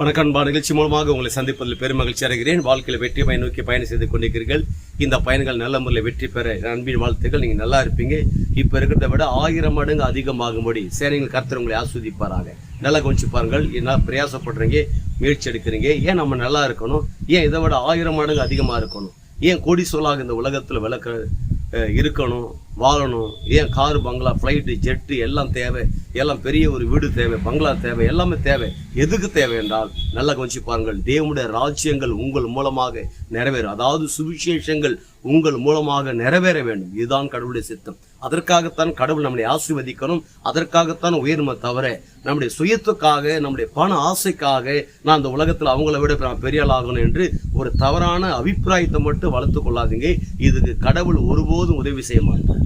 வணக்கம்பா நிகழ்ச்சி மூலமாக உங்களை சந்திப்பதில் பெருமகிழ்ச்சி அடைகிறேன். வாழ்க்கையில் வெற்றி பயன் நோக்கி பயணம் செய்து கொண்டிருக்கிறீர்கள். இந்த பயணங்கள் நல்ல முறையில் வெற்றி பெற அன்பின் வாழ்த்துக்கள். நீங்கள் நல்லா இருப்பீங்க. இப்போ இருக்கிறத விட ஆயிரம் மடங்கு அதிகமாகும்படி சேனைகள் கருத்தர் உங்களை ஆஸ்வதிப்பாராங்க நல்லா கொஞ்சம் பாருங்கள். என்ன பிரயாசப்படுறீங்க? முயற்சி எடுக்கிறீங்க. ஏன் நம்ம நல்லா இருக்கணும்? ஏன் இதை விட ஆயிரம் மடங்கு அதிகமாக இருக்கணும்? ஏன் கோடி சொல்லாக இந்த உலகத்தில் விளக்க இருக்கணும்? வாழணும். ஏன் காரு பங்களா ஃப்ளைட்டு ஜெட்டு எல்லாம் தேவை. எல்லாம் பெரிய ஒரு வீடு தேவை பங்களா தேவை எல்லாமே தேவை. எதுக்கு தேவை என்றால் நல்லா கொஞ்சம் பாருங்கள் தேவனுடைய ராஜ்யங்கள் உங்கள் மூலமாக நிறைவேறும். அதாவது சுவிசேஷங்கள் உங்கள் மூலமாக நிறைவேற வேண்டும். இதுதான் கடவுளுடைய சித்தம். அதற்காகத்தான் கடவுள் நம்மளை ஆசீர்வதிக்கணும். அதற்காகத்தான் உயர்மை தவிர நம்முடைய சுயத்துக்காக நம்முடைய பண ஆசைக்காக நான் இந்த உலகத்தில் அவங்கள விட நான் பெரிய ஆகணும் என்று ஒரு தவறான அபிப்பிராயத்தை மட்டும் வளர்த்து கொள்ளாதீங்க. இதுக்கு கடவுள் ஒருபோதும் உதவி செய்ய மாட்டார்.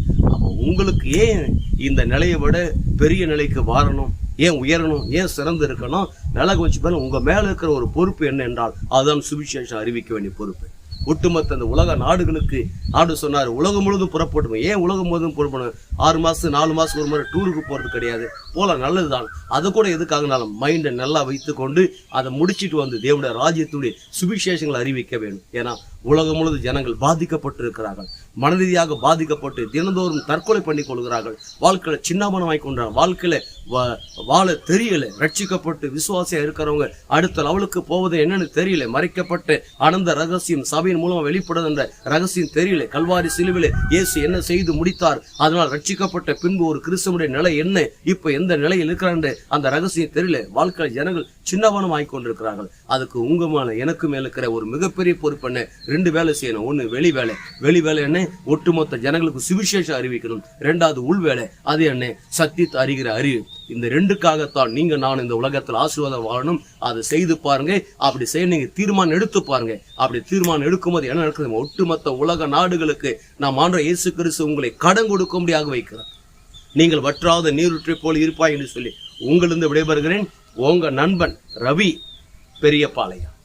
உங்களுக்கு ஏன் இந்த நிலையை விட பெரிய நிலைக்கு வாரணும்? ஏன் உயரணும்? ஏன் சிறந்து இருக்கணும்? நல்லா கொஞ்சம் மேலே உங்க மேல இருக்கிற ஒரு பொறுப்பு என்ன என்றால் அதுதான் சுவிசேஷம் அறிவிக்க வேண்டிய பொறுப்பு. ஒட்டுமொத்த அந்த உலக நாடுகளுக்கு நாடு சொன்னார் உலகம் முழுதும் புறப்படும் ஏன் உலகம் முழுதும் புறப்படணும்? ஆறு மாதம் நாலு மாதம் ஒரு முறை டூருக்கு போறது கிடையாது. போல நல்லதுதான். அது கூட எதுக்காகனாலும் மைண்டை நல்லா வைத்துக்கொண்டு அதை முடிச்சிட்டு வந்து தேவனுடைய ராஜ்யத்துடைய சுவிசேஷங்களை அறிவிக்க வேண்டும். ஏன்னா உலகம் முழுவதும் ஜனங்கள் பாதிக்கப்பட்டிருக்கிறார்கள். மனரீதியாக பாதிக்கப்பட்டு தினந்தோறும் தற்கொலை பண்ணி கொள்கிறார்கள். வாழ்க்கையில சின்னாமனமாய் கொண்டாங்க வாழ்க்கையில வாழ தெரியல. ரட்சிக்கப்பட்டு விசுவாசியா இருக்கிறவங்க அடுத்த லெவலுக்கு போவது என்னன்னு தெரியல. மறைக்கப்பட்டு அனந்த ரகசியம் சபையின் மூலமா வெளிப்படுது என்ற ரகசியம் தெரியல. கல்வாரி சிலுவிலே இயேசு என்ன செய்து முடித்தார்? அதனால் ரட்சிக்கப்பட்ட பின்பு ஒரு கிறிஸ்தவனுடைய நிலை என்ன? இப்ப எந்த நிலையில் இருக்கிறான் அந்த ரகசியம் தெரியல. வாழ்க்கையில் ஜனங்கள் சின்னவனம் ஆகி கொண்டிருக்கிறார்கள். அதுக்கு உங்க மேல எனக்கு மேல இருக்கிற ஒரு மிகப்பெரிய பொறுப்பு என்ன? ரெண்டு வேலை செய்யணும். ஒன்று வெளி வேலை. வெளி வேலை என்ன? ஒட்டுமொத்த ஜனங்களுக்கு சுவிசேஷம் அறிவிக்கணும். ரெண்டாவது உள் வேலை. அது என்ன? சத்தியத்தை அறிகிற அறிவு. இந்த ரெண்டுக்காகத்தான் நீங்க நான் இந்த உலகத்தில் ஆசீர்வாதம் வாழணும். அதை செய்து பாருங்க. அப்படி செய்ய நீங்க தீர்மானம் எடுத்து பாருங்க. அப்படி தீர்மானம் எடுக்கும்போது என்ன நடக்குது? ஒட்டுமொத்த உலக நாடுகளுக்கு நாம் ஆண்ட இயேசு கிறிஸ்து உங்களை கடன் கொடுக்கும்படியாக வைக்கிறார். நீங்கள் வற்றாத நீருற்றை போல் இருப்பாய் என்று சொல்லி உங்களிருந்து விடைபெறுகிறேன். உங்க நண்பன் ரவி பெரியபாளையம்